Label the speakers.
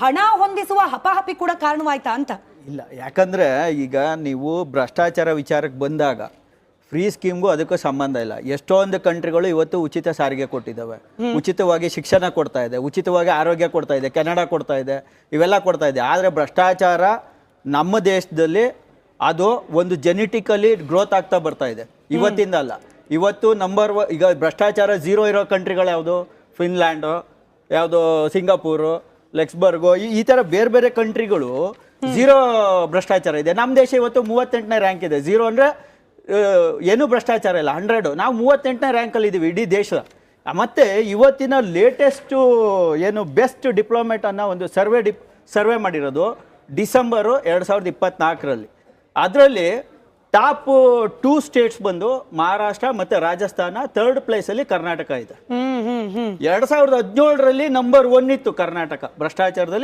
Speaker 1: ಹಣ ಹೊಂದಿಸುವ ಹಪಾಹಪಿ ಕೂಡ ಕಾರಣವಾಯ್ತಾ ಅಂತ?
Speaker 2: ಇಲ್ಲ ಯಾಕಂದ್ರೆ ಈಗ ನೀವು ಭ್ರಷ್ಟಾಚಾರ ವಿಚಾರಕ್ಕೆ ಬಂದಾಗ ಫ್ರೀ ಸ್ಕೀಮ್ಗೂ ಅದಕ್ಕೂ ಸಂಬಂಧ ಇಲ್ಲ. ಎಷ್ಟೊಂದು ಕಂಟ್ರಿಗಳು ಇವತ್ತು ಉಚಿತ ಸಾರಿಗೆ ಕೊಟ್ಟಿದ್ದಾವೆ. ಉಚಿತವಾಗಿ ಶಿಕ್ಷಣ ಕೊಡ್ತಾ ಇದೆ ಉಚಿತವಾಗಿ ಆರೋಗ್ಯ ಕೊಡ್ತಾ ಇದೆ ಕೆನಡಾ ಕೊಡ್ತಾ ಇದೆ ಇವೆಲ್ಲ ಕೊಡ್ತಾ ಇದೆ. ಆದರೆ ಭ್ರಷ್ಟಾಚಾರ ನಮ್ಮ ದೇಶದಲ್ಲಿ ಅದು ಒಂದು ಜೆನೆಟಿಕಲಿ ಗ್ರೋತ್ ಆಗ್ತಾ ಬರ್ತಾ ಇದೆ. ಇವತ್ತಿಂದ ಅಲ್ಲ. ಇವತ್ತು ನಂಬರ್ ಈಗ ಭ್ರಷ್ಟಾಚಾರ ಝೀರೋ ಇರೋ ಕಂಟ್ರಿಗಳು ಯಾವುದು? ಫಿನ್ಲ್ಯಾಂಡು ಯಾವುದು? ಸಿಂಗಾಪುರು ಲೆಕ್ಸ್ಬರ್ಗು ಈ ತರ ಥರ ಬೇರೆ ಬೇರೆ ಕಂಟ್ರಿಗಳು ಝೀರೋ ಭ್ರಷ್ಟಾಚಾರ ಇದೆ. ನಮ್ಮ ದೇಶ ಇವತ್ತು ಮೂವತ್ತೆಂಟನೇ ರ್ಯಾಂಕ್ ಇದೆ. ಝೀರೋ ಅಂದ್ರೆ ಏನು ಭ್ರಷ್ಟಾಚಾರ ಇಲ್ಲ. ಹಂಡ್ರೆಡು ನಾವು ಮೂವತ್ತೆಂಟನೇ ರ್ಯಾಂಕಲ್ಲಿ ಇದ್ದೀವಿ ಇಡೀ ದೇಶ. ಮತ್ತೆ ಇವತ್ತಿನ ಲೇಟೆಸ್ಟು ಏನು ಬೆಸ್ಟ್ ಡಿಪ್ಲೊಮೆಟ್ ಅನ್ನೋ ಒಂದು ಸರ್ವೆ ಡಿಪ್ ಸರ್ವೆ ಮಾಡಿರೋದು ಡಿಸೆಂಬರು ಎರಡು ಸಾವಿರದ ಇಪ್ಪತ್ನಾಲ್ಕರಲ್ಲಿ. ಅದರಲ್ಲಿ ಟಾಪ್ ಟೂ ಸ್ಟೇಟ್ಸ್ ಬಂದು ಮಹಾರಾಷ್ಟ್ರ ಮತ್ತೆ ರಾಜಸ್ಥಾನ ಥರ್ಡ್ ಪ್ಲೇಸಲ್ಲಿ ಕರ್ನಾಟಕ ಇದೆ. ಎರಡು ಸಾವಿರದ ಹದಿನೇಳರಲ್ಲಿ ನಂಬರ್ ಒನ್ ಇತ್ತು ಕರ್ನಾಟಕ. ಭ್ರಷ್ಟಾಚಾರದಲ್ಲಿ